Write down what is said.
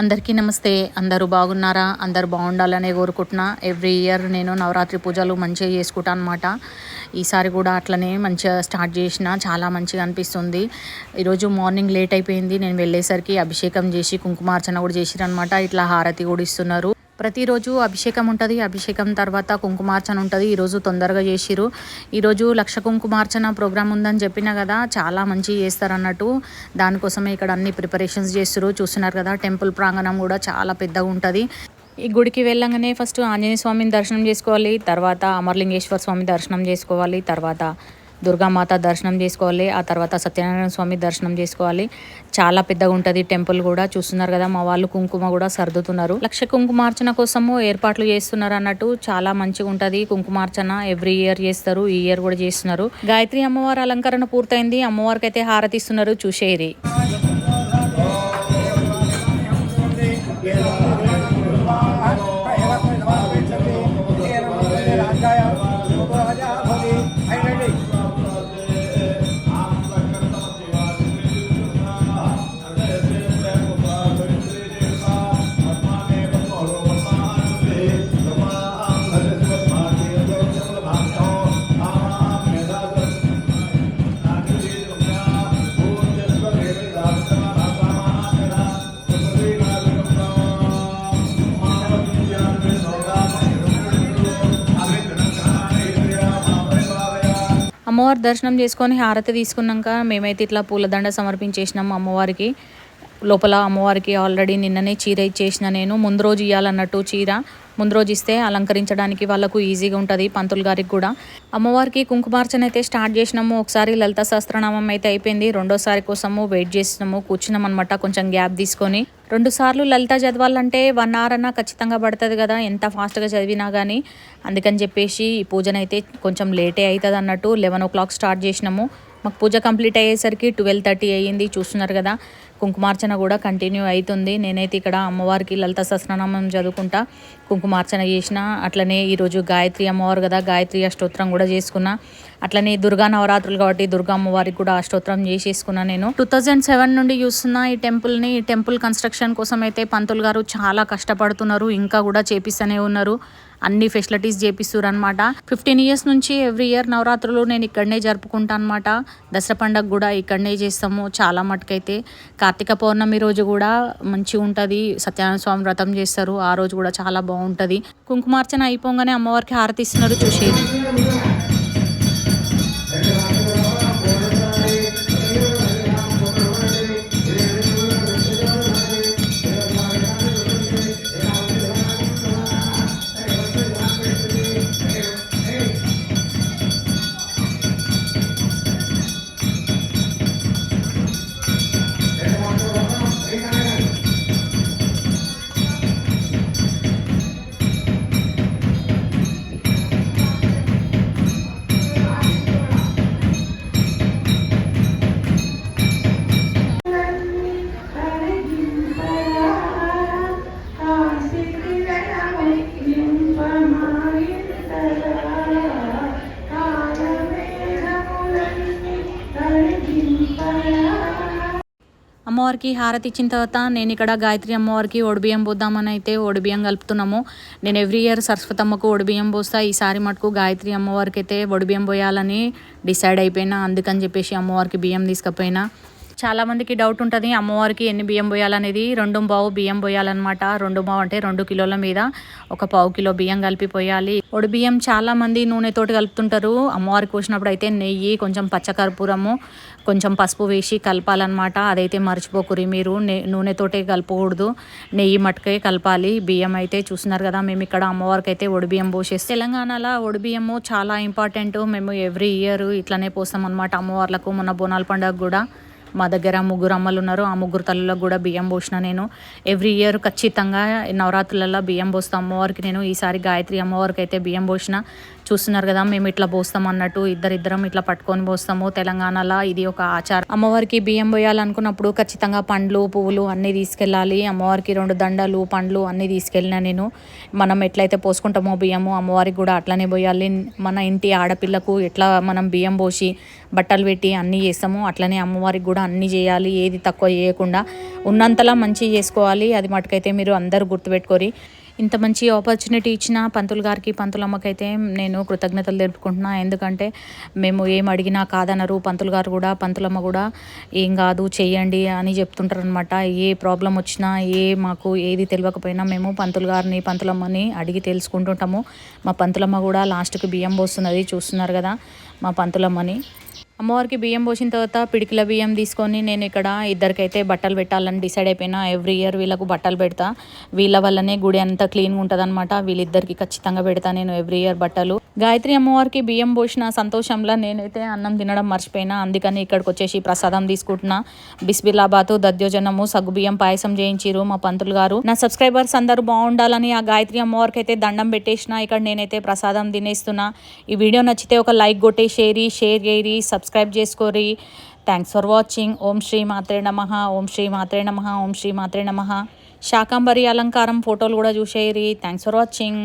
అందరికీ నమస్తే. అందరూ బాగున్నారా? అందరు బాగుండాలనే కోరుకుంటున్నా. ఎవ్రీ ఇయర్ నేను నవరాత్రి పూజలు మంచిగా చేసుకుంటాను అనమాట ఈసారి కూడా అట్లనే మంచిగా స్టార్ట్ చేసిన చాలా మంచిగా అనిపిస్తుంది. ఈరోజు మార్నింగ్ లేట్ అయిపోయింది. నేను వెళ్ళేసరికి అభిషేకం చేసి కుంకుమార్చన కూడా చేసిరనమాట ఇట్లా హారతి కూడా ఇస్తున్నారు. ప్రతిరోజు అభిషేకం ఉంటుంది. అభిషేకం తర్వాత కుంకుమార్చన ఉంటుంది. ఈరోజు తొందరగా చేసిరు ఈరోజు లక్ష కుంకుమార్చన ప్రోగ్రామ్ ఉందని చెప్పిన కదా చాలా మంచి చేస్తారు అన్నట్టు దానికోసమే ఇక్కడ అన్ని ప్రిపరేషన్స్ చేస్తారు చూస్తున్నారు కదా టెంపుల్ ప్రాంగణం కూడా చాలా పెద్దగా ఉంటుంది. ఈ గుడికి వెళ్ళంగానే ఫస్ట్ ఆంజనేయ స్వామిని దర్శనం చేసుకోవాలి. తర్వాత అమర్లింగేశ్వర స్వామి దర్శనం చేసుకోవాలి. తర్వాత దుర్గామాత దర్శనం చేసుకోవాలి ఆ తర్వాత సత్యనారాయణ స్వామి దర్శనం చేసుకోవాలి. చాలా పెద్దగా ఉంటుంది టెంపుల్ కూడా చూస్తున్నారు కదా మా వాళ్ళు కుంకుమ కూడా సర్దుతున్నారు. లక్ష కుంకుమార్చన కోసము ఏర్పాట్లు చేస్తున్నారు అన్నట్టు చాలా మంచిగా ఉంటుంది. కుంకుమార్చన ఎవ్రీ ఇయర్ చేస్తారు ఈ ఇయర్ కూడా చేస్తున్నారు. గాయత్రి అమ్మవారి అలంకరణ పూర్తయింది. అమ్మవారికి అయితే హారతిస్తున్నారు చూసేది అమ్మవారి దర్శనం చేసుకొని హారతి తీసుకున్నాక మేమైతే ఇట్లా పూలదండ సమర్పించేసినాం అమ్మవారికి. లోపల అమ్మవారికి ఆల్రెడీ నిన్ననే చీర ఇచ్చేసిన నేను. ముందు రోజు ఇవ్వాలన్నట్టు చీర. ముందు రోజు ఇస్తే అలంకరించడానికి వాళ్ళకు ఈజీగా ఉంటుంది పంతులు గారికి కూడా. అమ్మవారికి కుంకుమార్చన అయితే స్టార్ట్ చేసినాము. ఒకసారి లలిత సహస్రనామం అయితే అయిపోయింది. రెండోసారి కోసము వెయిట్ చేసినాము. కూర్చున్నాం అనమాట కొంచెం గ్యాప్ తీసుకొని. రెండు సార్లు లలిత చదవాలంటే వన్ అవర్ అన్నా ఖచ్చితంగా పడుతుంది కదా. ఎంత ఫాస్ట్గా చదివినా కానీ అందుకని చెప్పేసి ఈ పూజనైతే కొంచెం లేటే అవుతుంది అన్నట్టు. లెవెన్ ఓ క్లాక్ స్టార్ట్ చేసినాము. మాకు పూజ కంప్లీట్ అయ్యేసరికి ట్వెల్వ్ థర్టీ అయ్యింది. చూస్తున్నారు కదా. కుంకుమార్చన కూడా కంటిన్యూ అవుతుంది నేనైతే ఇక్కడ అమ్మవారికి లలిత సహస్రనామం చదువుకుంటా. కుంకుమార్చన చేసిన అట్లనే ఈరోజు గాయత్రి అమ్మవారు కదా గాయత్రి అష్టోత్తరం కూడా చేసుకున్నా. అట్లనే దుర్గా నవరాత్రులు కాబట్టి దుర్గా అమ్మవారికి కూడా అష్టోత్తరం చేసేసుకున్నా నేను. టూ థౌజండ్ సెవెన్ నుండి చూస్తున్నా ఈ టెంపుల్ని ఈ టెంపుల్ కన్స్ట్రక్షన్ కోసం అయితే పంతులు గారు చాలా కష్టపడుతున్నారు. ఇంకా కూడా చేపిస్తూనే ఉన్నారు. అన్ని ఫెసిలిటీస్ చేపిస్తారు అనమాట ఫిఫ్టీన్ ఇయర్స్ నుంచి ఎవ్రీ ఇయర్ నవరాత్రులు నేను ఇక్కడనే జరుపుకుంటాను అనమాట దసరా పండగ కూడా ఇక్కడనే చేస్తాము చాలా మటుకైతే. కార్తీక పౌర్ణమి రోజు కూడా మంచిగా ఉంటుంది. సత్యనారాయణ స్వామి వ్రతం చేస్తారు. ఆ రోజు కూడా చాలా బాగుంటుంది. కుంకుమార్చన అయిపోగానే అమ్మవారికి హారతి ఇస్తున్నారు. చూసేది అమ్మవారికి హారతి ఇచ్చిన తర్వాత నేను ఇక్కడ గాయత్రి అమ్మవారికి ఒడిబియ్యం పోద్దామని అయితే ఒడిబియ్యం కలుపుతున్నాము. నేను ఎవ్రీ ఇయర్ సరస్వతమ్మకు ఒడిబియ్యం పోస్తా. ఈసారి మటుకు గాయత్రి అమ్మవారికి అయితే ఒడిబియ్యం పోయాలని డిసైడ్ అయిపోయినా. అందుకని చెప్పేసి అమ్మవారికి బియ్యం తీసుకుపోయినా. చాలామందికి డౌట్ ఉంటుంది అమ్మవారికి ఎన్ని బియ్యం పోయాలనేది. రెండు బావు బియ్యం పోయాలన్నమాట. రెండు బావు అంటే రెండు కిలోల మీద ఒక పావు కిలో బియ్యం కలిపి పోయాలి. ఒడి బియ్యం చాలామంది నూనెతోటి కలుపుతుంటారు. అమ్మవారికి పోసినప్పుడు అయితే నెయ్యి కొంచెం పచ్చకర్పూరము కొంచెం పసుపు వేసి కలపాలన్నమాట. అదైతే మర్చిపోకురి మీరు. నే నూనెతోటే కలపకూడదు. నెయ్యి మటుకే కలపాలి. బియ్యం అయితే చూస్తున్నారు కదా మేము ఇక్కడ అమ్మవారికి అయితే ఒడిబియ్యం పోసేస్తే పోసేసి తెలంగాణలో ఒడిబియ్యము చాలా ఇంపార్టెంట్. మేము ఎవ్రీ ఇయర్ ఇట్లనే పోస్తాం అనమాట అమ్మవార్లకు మొన్న బోనాల పండుగ కూడా. మా దగ్గర ముగ్గురు అమ్మలు ఉన్నారు. ఆ ముగ్గురు తల్లులకు కూడా బియ్యం పోసిన నేను. ఎవ్రీ ఇయర్ ఖచ్చితంగా నవరాత్రులలో బియ్యం పోస్తాం. అమ్మవారికి నేను ఈసారి గాయత్రి అమ్మవారికి అయితే బియ్యం పోసిన. చూస్తున్నారు కదా మేము ఇట్లా పోస్తాం అన్నట్టు ఇద్దరిద్దరం ఇట్లా పట్టుకొని పోస్తాము. తెలంగాణలో ఇది ఒక ఆచారం. అమ్మవారికి బియ్యం పోయాలనుకున్నప్పుడు ఖచ్చితంగా పండ్లు పువ్వులు అన్నీ తీసుకెళ్ళాలి. అమ్మవారికి రెండు దండలు పండ్లు అన్నీ తీసుకెళ్ళినా నేను. మనం ఎట్లయితే పోసుకుంటామో బియ్యము అమ్మవారికి కూడా అట్లనే పోయాలి. మన ఇంటి ఆడపిల్లకు ఎట్లా మనం బియ్యం పోసి బట్టలు పెట్టి అన్నీ చేస్తాము. అట్లనే అమ్మవారికి కూడా అన్నీ చేయాలి. ఏది తక్కువ చేయకుండా ఉన్నంతలా మంచి చేసుకోవాలి. అది మటుకైతే మీరు అందరూ గుర్తుపెట్టుకోరి. ఇంత మంచి ఆపర్చునిటీ ఇచ్చిన పంతులు గారికి పంతులమ్మకైతే నేను కృతజ్ఞతలు తెలుపుకుంటున్నా. ఎందుకంటే మేము ఏం అడిగినా కాదనరు. పంతులు గారు కూడా పంతులమ్మ కూడా ఏం కాదు చేయండి అని చెప్తుంటారు అనమాట ఏ ప్రాబ్లం వచ్చినా ఏ మాకు ఏది తెలియకపోయినా మేము పంతులు గారిని పంతులమ్మని అడిగి తెలుసుకుంటుంటాము. మా పంతులమ్మ కూడా లాస్ట్కి బియ్యం పోస్తున్నది చూస్తున్నారు కదా మా పంతులమ్మని అమ్మవారికి బియ్యం పోసిన తర్వాత పిడికిల బియ్యం తీసుకొని నేను ఇక్కడ ఇద్దరికైతే బట్టలు పెట్టాలని డిసైడ్ అయిపోయినా. ఎవ్రీ ఇయర్ వీళ్ళకు బట్టలు పెడతా. వీళ్ళ వల్లనే గుడి అంతా క్లీన్గా ఉంటుంది అనమాట వీళ్ళిద్దరికి ఖచ్చితంగా పెడతా నేను ఎవ్రీ ఇయర్ బట్టలు. గాయత్రి అమ్మవారికి బియ్యం పోసిన సంతోషంలో నేనైతే అన్నం తినడం మర్చిపోయినా. అందుకని ఇక్కడికి వచ్చేసి ప్రసాదం తీసుకుంటున్నా. బిస్బిల్లాబాతు దద్యోజనము సగ్గుబియ్యం పాయసం చేయించిరు మా పంతులు గారు. నా సబ్స్క్రైబర్స్ అందరూ బాగుండాలని ఆ గాయత్రి అమ్మవారికి అయితే దండం పెట్టేసిన. ఇక్కడ నేనైతే ప్రసాదం తినేస్తున్నా. ఈ వీడియో నచ్చితే ఒక లైక్ కొట్టేసేరి షేర్ చేయరి subscribe చేసుకోరి. Thanks for watching. Om Shri మాత్రే నమ. ఓం శ్రీ మాత్రే నమ. ఓం శ్రీ మాత్రే నమ. శాకాంబరి అలంకారం ఫోటోలు కూడా చూసేయరి థ్యాంక్స్ ఫర్ వాచింగ్.